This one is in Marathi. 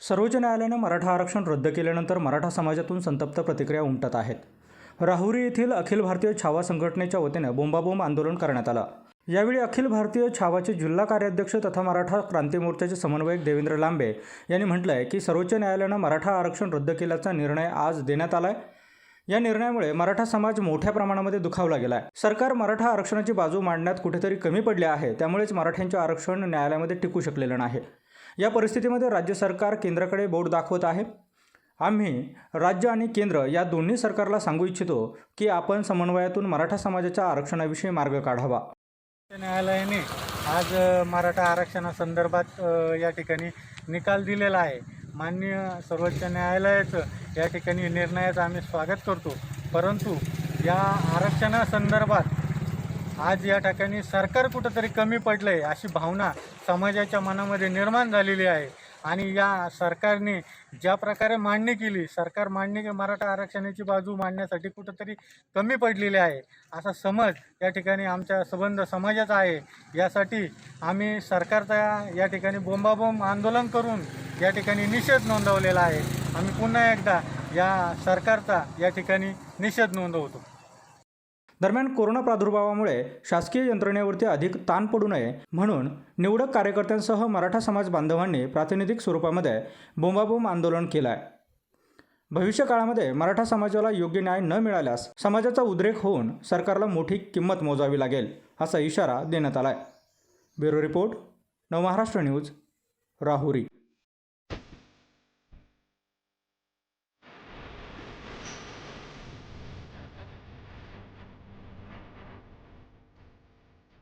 सर्वोच्च न्यायालयानं मराठा आरक्षण रद्द केल्यानंतर मराठा समाजातून संतप्त प्रतिक्रिया उमटत आहेत. राहुरी येथील अखिल भारतीय छावा संघटनेच्या वतीनं बोंबाबोंब आंदोलन करण्यात आलं. यावेळी अखिल भारतीय छावाचे जिल्हा कार्याध्यक्ष तथा मराठा क्रांती मोर्चाचे समन्वयक देवेंद्र लांबे यांनी म्हटलं आहे की सर्वोच्च न्यायालयानं मराठा आरक्षण रद्द केल्याचा निर्णय आज देण्यात आला आहे या निर्णयामुळे मराठा समाज मोठ्या प्रमाणामध्ये दुखावला गेला आहे सरकार मराठा आरक्षणाची बाजू मांडण्यात कुठेतरी कमी पडले आहे त्यामुळेच मराठ्यांचे आरक्षण न्यायालयामध्ये टिकू शकलेलं नाही. या परिस्थितीमध्ये राज्य सरकार केंद्राकडे बोट दाखवत आहे. आम्ही राज्य आणि केंद्र या दोन्ही सरकारला सांगू इच्छितो की आपण समन्वयातून मराठा समाजाच्या आरक्षणाविषयी मार्ग काढावा. उच्च न्यायालयाने आज मराठा आरक्षणासंदर्भात या ठिकाणी निकाल दिलेला आहे. माननीय सर्वोच्च न्यायालयाचं या ठिकाणी निर्णयाचं आम्ही स्वागत करतो. परंतु या आरक्षणासंदर्भात आज या ठिकाणी सरकार कुठंतरी कमी पडलं आहे अशी भावना समाजाच्या मनामध्ये निर्माण झालेली आहे. आणि या सरकारने ज्या प्रकारे मांडणी केली सरकार मांडणी के- मराठा आरक्षणाची बाजू मांडण्यासाठी कुठंतरी कमी पडलेली आहे. असा समज या ठिकाणी आमच्या संबंध समाजाचा आहे. यासाठी आम्ही सरकारचा या ठिकाणी बोंबाबोंब आंदोलन करून या ठिकाणी निषेध नोंदवलेला आहे. आम्ही पुन्हा एकदा या सरकारचा या ठिकाणी निषेध नोंदवतो. दरम्यान कोरोना प्रादुर्भावामुळे शासकीय यंत्रणेवरती अधिक ताण पडू नये म्हणून निवडक कार्यकर्त्यांसह मराठा समाज बांधवांनी प्रातिनिधिक स्वरूपामध्ये बोंबाबोंब आंदोलन केलं आहे भविष्य काळामध्ये मराठा समाजाला योग्य न्याय न मिळाल्यास समाजाचा उद्रेक होऊन सरकारला मोठी किंमत मोजावी लागेल असा इशारा देण्यात आला आहे bureau report Navmaharashtra news Rahuri.